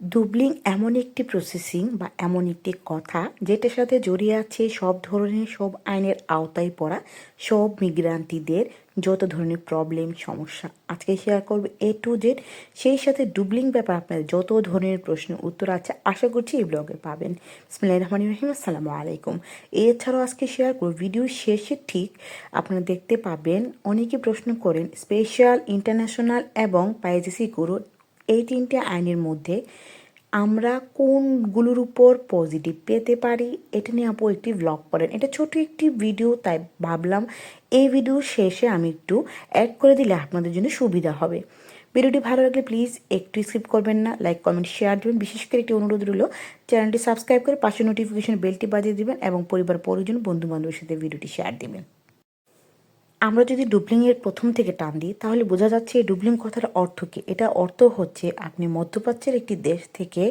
ডুবলিং এমন একটি প্রসেসিং বা এমন একটি কথা যেটার সাথে জড়িয়ে আছে সব ধরনের, সব আইনের আওতায় পড়া সব মিগ্রান্তিদের যত ধরনের প্রবলেম সমস্যা আজকে শেয়ার করব এ টু জেড সেই সাথে ডুবলিং ব্যাপার আপনার যত ধরনের প্রশ্ন, উত্তর আছে, আশা করছি এই ব্লগে পাবেন। বিসমিল্লাহির রহমানির রহিম, আসসালামু আলাইকুম। এছাড়াও আজকে শেয়ার করব ভিডিওর শেষে ঠিক আপনারা দেখতে পাবেন অনেকে প্রশ্ন করেন স্পেশাল ইন্টারন্যাশনাল এবং পাইজেসি গুরু এই তিনটে আইনের মধ্যে আমরা কোনগুলোর উপর পজিটিভ পেতে পারি, এটা নিয়ে আপু একটি ব্লগ করেন। এটা ছোট একটি ভিডিও তাই ভাবলাম এই ভিডিও শেষে আমি একটু অ্যাড করে দিলে আপনাদের জন্য সুবিধা হবে। ভিডিওটি ভালো লাগলে প্লিজ একটু স্কিপ করবেন না লাইক কমেন্ট শেয়ার দেবেন। বিশেষ করে একটি অনুরোধ রইল চ্যানেলটি সাবস্ক্রাইব করে পাশে নোটিফিকেশন বেলটি বাজিয়ে দেবেন এবং পরিবার, পরিজন বন্ধু বান্ধবের সাথে ভিডিওটি শেয়ার দিবেন। আমরা যদি ডুবলিংয়ের প্রথম থেকে টান দিই, তাহলে বোঝা যাচ্ছে এই ডুবলিং কথার অর্থ কী? এটা অর্থ হচ্ছে আপনি মধ্যপ্রাচ্যের একটি দেশ থেকে,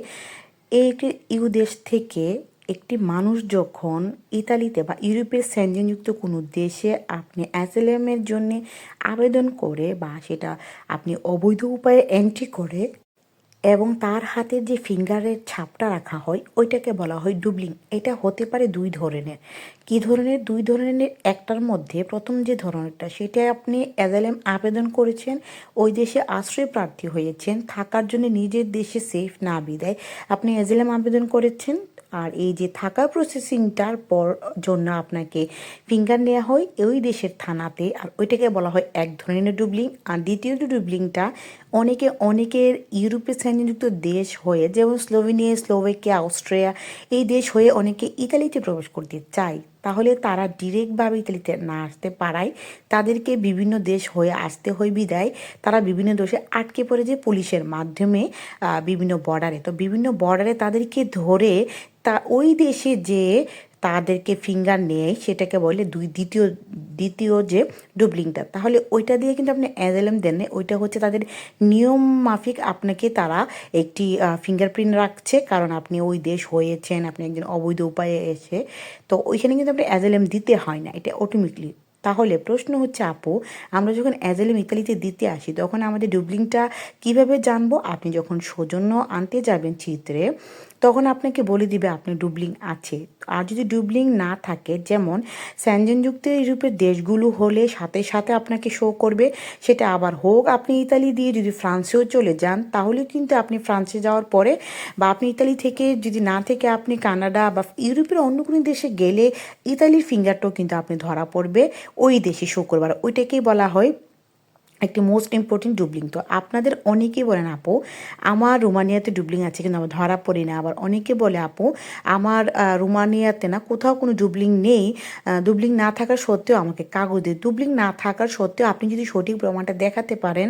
এই একটি ইউ দেশ থেকে একটি মানুষ যখন ইতালিতে বা ইউরোপের স্যাঞ্জনযুক্ত কোনো দেশে আপনি অ্যাসেলামের জন্য আবেদন করে বা সেটা আপনি অবৈধ উপায়ে এন্ট্রি করে এবং তার হাতের যে ফিঙ্গারের ছাপটা রাখা হয়, ওইটাকে বলা হয় ডুবলিং। এটা হতে পারে দুই ধরনের। কি ধরনের? দুই ধরনের একটার মধ্যে প্রথম যে ধরনেরটা সেটা আপনি অ্যাজালেম আবেদন করেছেন, ওই দেশে আশ্রয় প্রার্থী হয়েছেন, থাকার জন্য নিজের দেশে সেফ না বিদায়। আপনি অ্যাজালেম আবেদন করেছেন আর এই যে থাকা প্রসেসিংটার পর জন্য আপনাকে ফিঙ্গার নেওয়া হয় ওই দেশের থানাতে। আর ওইটাকে বলা হয় এক ধরনের ডুবলিং আর দ্বিতীয় ডুবলিংটা অনেকে অনেকের ইউরোপের শ্রেণীযুক্ত দেশ হয়ে, যেমন স্লোভেনিয়া, স্লোভেকিয়া, অস্ট্রিয়া, এই দেশ হয়ে অনেকে ইতালিতে প্রবেশ করতে চায়। তাহলে তারা ডিরেক্টভাবে ইতালিতে না আসতে পারায়, তাদেরকে বিভিন্ন দেশ হয়ে আসতে হয় বিদায়। তারা বিভিন্ন দেশে আটকে পড়ে যে পুলিশের মাধ্যমে বিভিন্ন বর্ডারে তো বিভিন্ন বর্ডারে তাদেরকে ধরে তা ওই দেশে যে তাদেরকে ফিঙ্গার নেয় সেটাকে বলে দুই দ্বিতীয় দ্বিতীয় যে ডুবলিংটা তাহলে ওইটা দিয়ে কিন্তু আপনি অ্যাজেলাম দেন ওইটা হচ্ছে তাদের নিয়ম মাফিক আপনাকে তারা একটি ফিঙ্গারপ্রিন্ট রাখছে, কারণ আপনি ওই দেশ হয়েছেন, আপনি একজন অবৈধ উপায়ে এসে। তো ওইখানে কিন্তু আপনি অ্যাজেলাম দিতে হয় না, এটা অটোমেটিকলি তাহলে প্রশ্ন হচ্ছে, আপু, আমরা যখন অ্যাজেলিম ইতালিতে দিতে আসি, তখন আমাদের ডুবলিংটা কীভাবে জানব? আপনি যখন সৌজন্য আনতে যাবেন চিত্রে তখন আপনাকে বলে দিবে আপনি ডুবলিং আছে। আর যদি ডুবলিং না থাকে, যেমন স্যানজনযুক্ত ইউরোপের দেশগুলো হলে সাথে সাথে আপনাকে শো করবে, সেটা আবার হোক, আপনি ইতালি দিয়ে যদি ফ্রান্সেও চলে যান, তাহলে কিন্তু আপনি ফ্রান্সে যাওয়ার পরে বা আপনি ইতালি থেকে যদি না থেকে আপনি কানাডা বা ইউরোপের অন্য কোনো দেশে গেলে ইতালির ফিঙ্গারটাও কিন্তু আপনি ধরা পড়বে, ওই দেশে শো করবার। ওইটাকেই বলা হয় একটি মোস্ট ইম্পর্টেন্ট ডুবলিং তো আপনাদের অনেকেই বলেন, আপু, আমার রোমানিয়াতে ডুবলিং আছে কিন্তু আমার ধরা পড়ি না। আবার অনেকে বলে, আপু, আমার রোমানিয়াতে না কোথাও কোনো ডুবলিং নেই। ডুবলিং না থাকার সত্ত্বেও আমাকে কাগজে ডুবলিং না থাকার সত্ত্বেও আপনি যদি সঠিক প্রমাণটা দেখাতে পারেন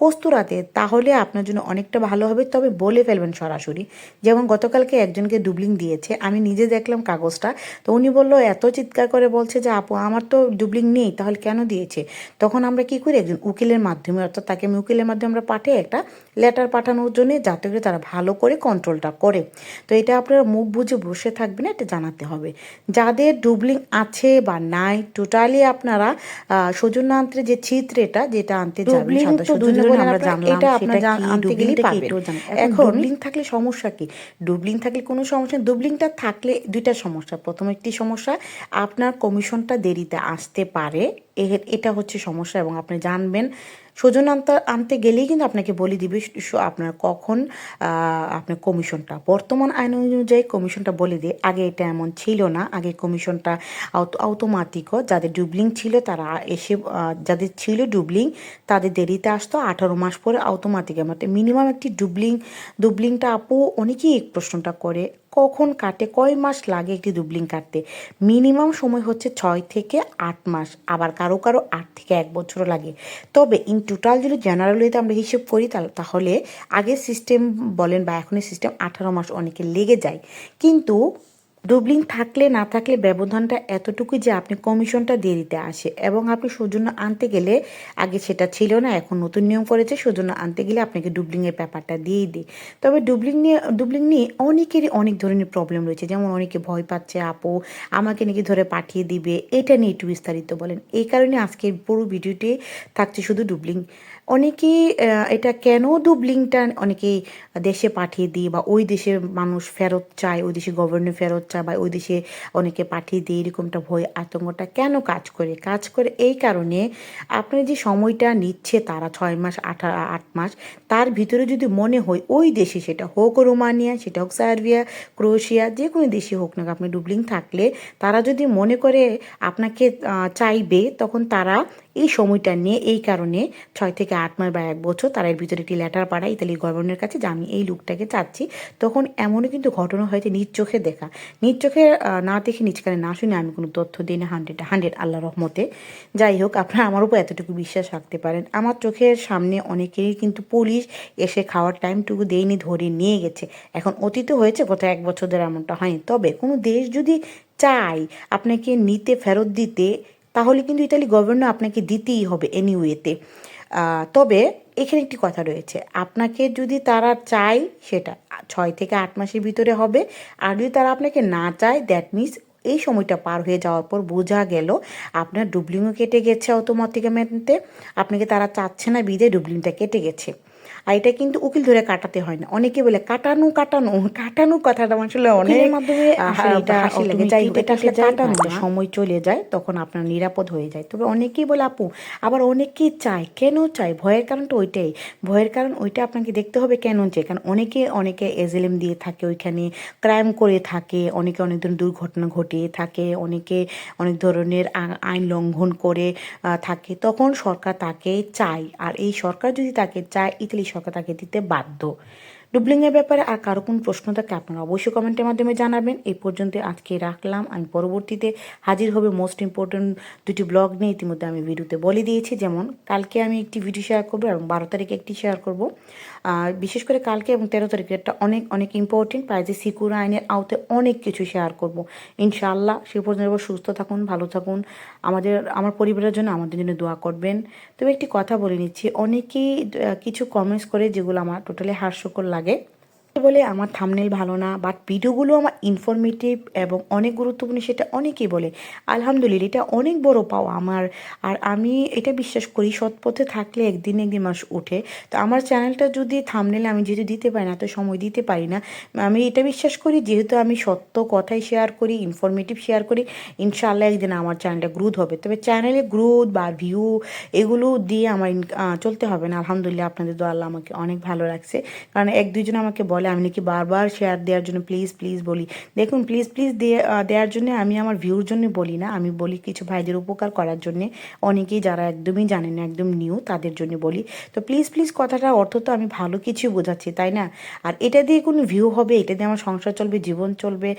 কস্তুরাতে তাহলে আপনার জন্য অনেকটা ভালো হবে। তবে বলে ফেলবেন সরাসরি যেমন গতকালকে একজনকে ডুবলিং দিয়েছে আমি নিজে দেখলাম কাগজটা তো উনি বলল এত চিৎকার করে বলছে যে আপু আমার তো ডুবলিং নেই তাহলে কেন দিয়েছে? তখন আমরা কি করি একজন উকিলের মাধ্যমে অর্থাৎ তাকে আমি উকিলের মাধ্যমে আমরা পাঠিয়ে একটা লেটার পাঠানোর জন্য যাতে করে তারা ভালো করে কন্ট্রোলটা করে। তো এটা আপনারা মুখ বুঝে বসে থাকবেন এটা জানাতে হবে। যাদের ডুবলিং আছে বা নাই টোটালি আপনারা সৌজন্যান্ত্রে যে চিত্রেটা যেটা আনতে যাবেন আমরা জানলাম এটা আপনার আনতে গেলেই পারবেন। এখন ডুবলিং থাকলে সমস্যা কি? ডুবলিং থাকলে কোনো সমস্যা ডুবলিংটা থাকলে দুইটা সমস্যা। প্রথম একটি সমস্যা আপনার কমিশনটা দেরিতে আসতে পারে। এটা হচ্ছে সমস্যা এবং আপনি জানবেন সজন আনতে আনতে গেলেই কিন্তু আপনাকে বলে দিবে আপনার কখন আপনার কমিশনটা। বর্তমান আইন অনুযায়ী কমিশনটা বলে দিয়ে, আগে এটা এমন ছিল না। আগে কমিশনটা অটোমেটিকও যাদের ডুবলিং ছিল তারা এসে যাদের ছিল ডুবলিং তাদের দেরিতে আসতো। আঠারো মাস পরে অটোমেটিক মানে মিনিমাম একটি ডুবলিং, ডুবলিংটা আপু অনেকেই এই প্রশ্নটা করে। কখন কাটে, কয় মাস লাগে একটি দুবলিং কাটতে? মিনিমাম সময় হচ্ছে ছয় থেকে আট মাস, আবার কারও কারও আট থেকে এক বছরও লাগে। তবে ইন টোটাল যদি জেনারেলিতে আমরা হিসেব করি তাহলে আগের সিস্টেম বলেন বা এখনের সিস্টেম আঠারো মাস অনেকে লেগে যায়। কিন্তু ডুবলিং থাকলে না থাকলে ব্যবধানটা এতটুকু যে আপনি কমিশনটা দিয়ে দিতে আসে এবং আপনি সৌজন্য আনতে গেলে আগে সেটা ছিল না, এখন নতুন নিয়ম করেছে, সৌজন্য আনতে গেলে আপনাকে ডুবলিংয়ের ব্যাপারটা দিয়েই দিই তবে ডুবলিং নিয়ে ডুবলিং নিয়ে অনেকেরই অনেক ধরনের প্রবলেম রয়েছে। যেমন অনেকে ভয় পাচ্ছে, আপু, আমাকে নাকি ধরে পাঠিয়ে দিবে। এটা নিয়ে একটু বিস্তারিত বলেন। এই কারণে আজকের পুরো ভিডিওটি থাকছে শুধু ডুবলিং। অনেকেই এটা কেন দুবলিংটা অনেকেই দেশে পাঠিয়ে দিই বা ওই দেশের মানুষ ফেরত চায়, ওই দেশে গভর্নর ফেরত চায় বা ওই দেশে অনেকে পাঠিয়ে দিই, এরকমটা ভয়, আতঙ্কটা কেন কাজ করে? কাজ করে এই কারণে আপনার যে সময়টা নিচ্ছে তারা ছয় মাস আঠা আট মাস, তার ভিতরে যদি মনে হয় ওই দেশে সেটা হোক রোমানিয়া, সেটা হোক সার্বিয়া, ক্রোয়েশিয়া, যে কোনো দেশে হোক না আপনি ডুবলিং থাকলে, তারা যদি মনে করে আপনাকে চাইবে, তখন তারা এই সময়টা নিয়ে, এই কারণে ছয় থেকে আট মাস বা এক বছর তারা এর ভিতরে একটি লেটার পাঠায় ইতালি গভর্নরের কাছে যে আমি এই লোকটাকে চাচ্ছি। তখন এমনও কিন্তু ঘটনা হয়েছে নিজ চোখে দেখা। নিজ চোখে না দেখে নিজ কানে না শুনে আমি কোনো তথ্য দিই না, হান্ড্রেড হান্ড্রেড আল্লাহ রহমতে। যাই হোক, আপনারা আমার উপর এতটুকু বিশ্বাস রাখতে পারেন। আমার চোখের সামনে অনেকেরই কিন্তু পুলিশ এসে খাওয়ার টাইমটুকু দেয়নি, ধরে নিয়ে গেছে। এখন অতীত হয়েছে, গত এক বছর ধরে এমনটা হয়নি। তবে কোনো দেশ যদি চায় আপনাকে নিতে, ফেরত দিতে তাহলে কিন্তু ইতালি গভর্নর আপনাকে দিতেই হবে এনিওয়েতে তবে এখানে একটি কথা রয়েছে, আপনাকে যদি তারা চায় সেটা, ছয় থেকে আট মাসের ভিতরে হবে, আর যদি তারা আপনাকে না চায় দ্যাট মিনস এই সময়টা পার হয়ে যাওয়ার পর বোঝা গেল আপনার ডুবলিংও কেটে গেছে অটোমেটিকমেন্টে আপনাকে তারা চাচ্ছে না বিদে ডুবলিংটা কেটে গেছে। আর এটা কিন্তু উকিল ধরে কাটাতে হয় না। অনেকে বলে কাটানো কাটানো। কাটানো কথাটা আসলে অনেক মাধ্যমে এটা হাসি লাগে। যাই এটা আসলে কাটানো সময় চলে যায় তখন আপনার নিরাপদ হয়ে যায়। তবে অনেকেই বলে আপু আবার অনেকেই চায় কেন চায়? ভয়ের কারণটা ওইটাই। ভয়ের কারণ ওইটা আপনাকে দেখতে হবে কেন চাই কারণ অনেকে অনেকে এজেলেম দিয়ে থাকে ওইখানে ক্রাইম করে থাকে অনেকে অনেক ধরনের দুর্ঘটনা ঘটিয়ে থাকে অনেকে অনেক ধরনের আইন লঙ্ঘন করে থাকে। তখন সরকার তাকে চায়। আর এই সরকার যদি তাকে চায় ইতালি সরকার তাকে দিতে বাধ্য। ডুবলিংয়ের ব্যাপারে আর কারও কোন প্রশ্ন থাকে আপনারা অবশ্যই কমেন্টের মাধ্যমে জানাবেন। এই পর্যন্ত আজকে রাখলাম। আমি পরবর্তীতে হাজির হবে মোস্ট ইম্পর্টেন্ট দুটি ব্লগ নিয়ে। ইতিমধ্যে আমি ভিডিওতে বলে দিয়েছি। যেমন, কালকে আমি একটি ভিডিও শেয়ার করব এবং বারো তারিখে একটি শেয়ার করব। আর বিশেষ করে কালকে এবং তেরো তারিখে একটা অনেক অনেক ইম্পর্টেন্ট প্রাইজে সিকিউর আইনের আওতায় অনেক কিছু শেয়ার করব। ইনশাআল্লাহ সে পর্যন্ত সুস্থ থাকুন, ভালো থাকুন। আমাদের, আমার পরিবারের জন্য আমাদের জন্য দোয়া করবেন। তবে একটি কথা বলে নিচ্ছি। অনেকেই কিছু কমেন্টস করে যেগুলো আমার টোটালি হাস্যকর লাগে pagué বলে আমার থামনেল ভালো না বাট ভিডিওগুলো আমার ইনফরমেটিভ এবং অনেক গুরুত্বপূর্ণ সেটা অনেকেই বলে। আলহামদুলিল্লাহ, এটা অনেক বড় পাওয়া আমার। আর আমি এটা বিশ্বাস করি, সৎ পথে থাকলে একদিন একদিন মানুষ ওঠে। তো আমার চ্যানেলটা যদি থামনেলে আমি যেহেতু দিতে পারি না এত সময় দিতে পারি না। আমি এটা বিশ্বাস করি, যেহেতু আমি সত্য কথাই শেয়ার করি ইনফরমেটিভ শেয়ার করি, ইনশাআল্লাহ একদিন আমার চ্যানেলটা গ্রোথ হবে। তবে চ্যানেলে গ্রোথ বা ভিউ এগুলো দিয়ে আমার চলতে হবে না। আলহামদুলিল্লাহ, আপনাদের দোয়া আল্লাহ আমাকে অনেক ভালো লাগছে কারণ এক দুইজন আমাকে বলে আমি নাকি বারবার শেয়ার দেওয়ার জন্য প্লিজ প্লিজ বলি। দেখুন প্লিজ প্লিজ দেওয়ার জন্য আমি আমার ভিউর জন্য বলি না, আমি বলি কিছু ভাইদের উপকার করার জন্যে। অনেকেই যারা একদমই জানেন না, একদম নিউ তাদের জন্য বলি। তো প্লিজ প্লিজ কথাটা অর্থ তো আমি ভালো কিছু বোঝাচ্ছি, তাই না? আর এটা দিয়ে কোনো ভিউ হবে, এটা দিয়ে আমার সংসার চলবে, জীবন চলবে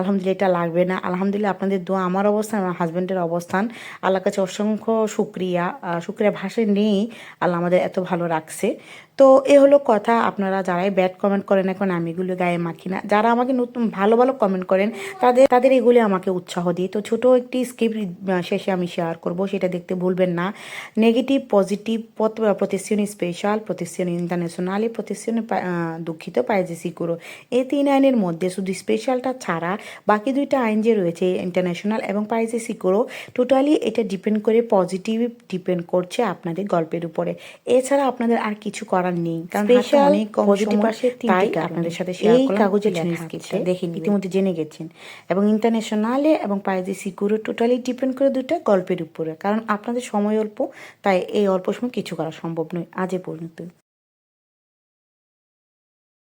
আলহামদুলিল্লাহ এটা লাগবে না। আলহামদুলিল্লাহ আপনাদের দোয়া আমার অবস্থান, আমার হাজব্যান্ডের অবস্থান। আল্লাহর কাছে অসংখ্য শুক্রিয়া শুক্রিয়া ভাষায় নেই, আল্লাহ আমাদের এত ভালো রাখছে। তো এ হলো কথা। আপনারা যারাই ব্যাড কমেন্ট করেন এখন, আমি এগুলো গায়ে মাখি না। যারা আমাকে নতুন ভালো ভালো কমেন্ট করেন, তাদের তাদের এগুলি আমাকে উৎসাহ দিই। তো ছোট একটি স্ক্রিপ্ট শেষে আমি শেয়ার করব, সেটা দেখতে ভুলবেন না। নেগেটিভ পজিটিভ প্রতিশ্রুতি স্পেশাল প্রতিশ্রুতি ইন্টারন্যাশনালি প্রতিশ্রুতি দুঃখিত পাইজে সিকুরো এই তিন আইনের মধ্যে শুধু স্পেশালটা ছাড়া বাকি দুইটা আইন যে রয়েছে ইন্টারন্যাশনাল এবং পাইজে সিকুরো টোটালি এটা ডিপেন্ড করে পজিটিভ ডিপেন্ড করছে আপনাদের গল্পের উপরে। এছাড়া আপনাদের আর কিছু করার নেই। কারণ অনেক কম সময়, তাই আপনাদের সাথে শেয়ার এই কাগজের কাগজে লেখা লেখা আছে, আছে, দেখে নিবেন। ইতিমধ্যে জেনে গেছেন। এবং ইন্টারন্যাশনালে এবং পাইজি সিকিউরো টোটালি ডিপেন্ড করে দুটা গল্পের উপরে। কারণ আপনাদের সময় অল্প তাই এই অল্প সময় কিছু করা সম্ভব নয়। আজ এ পর্যন্ত